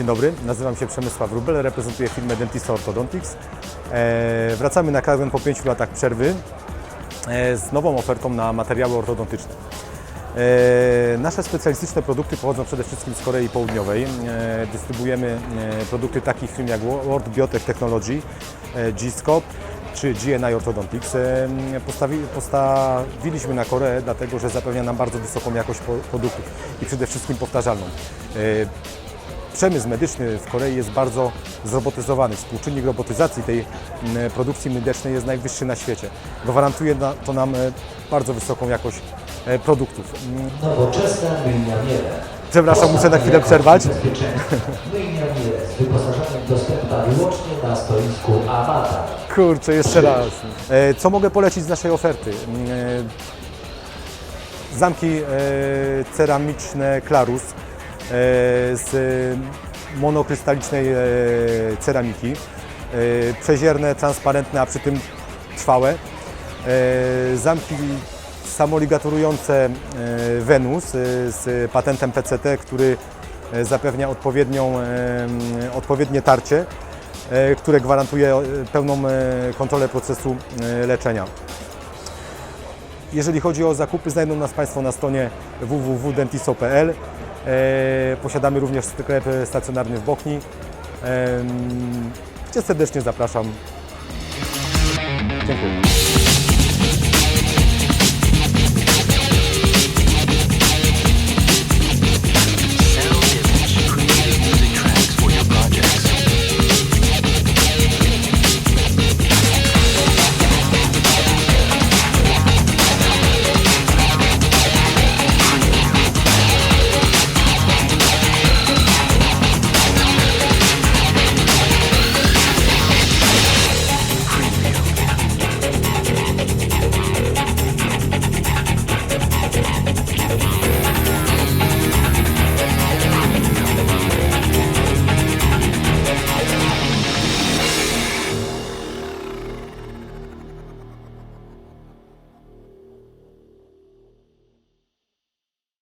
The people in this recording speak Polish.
Dzień dobry, nazywam się Przemysław Rubel, reprezentuję firmę Dentista Orthodontics. E, wracamy na Karwen po 5 latach przerwy e, z nową ofertą na materiały ortodontyczne. E, nasze specjalistyczne produkty pochodzą przede wszystkim z Korei Południowej. E, dystrybuujemy e, produkty takich firm jak World Biotech Technology, e, G-Scope czy GNI Orthodontics. Postawi, postawiliśmy na Koreę, dlatego że zapewnia nam bardzo wysoką jakość produktów i przede wszystkim powtarzalną. Przemysł medyczny w Korei jest bardzo zrobotyzowany. Współczynnik robotyzacji tej m, produkcji medycznej jest najwyższy na świecie. Gwarantuje to nam e, bardzo wysoką jakość e, produktów. Mm, Nowoczesna myjnia Miele. Przepraszam, muszę na chwilę przerwać. Myjnia Miele z wyposażeniem dostępna wyłącznie na stoisku Avatar. Kurczę, jeszcze raz. E, Co mogę polecić z naszej oferty? Mm, Zamki ceramiczne Clarus e, z monokrystalicznej e, ceramiki. E, Przezierne, transparentne, a przy tym trwałe. E, Zamki samoligaturujące e, Venus e, z patentem PCT, który e, zapewnia odpowiednią, e, odpowiednie tarcie e, które gwarantuje e, pełną e, kontrolę procesu e, leczenia. Jeżeli chodzi o zakupy, znajdą nas Państwo na stronie www.dentiso.pl. E, Posiadamy również sklep stacjonarny w Bochni, gdzie serdecznie zapraszam. Dziękuję.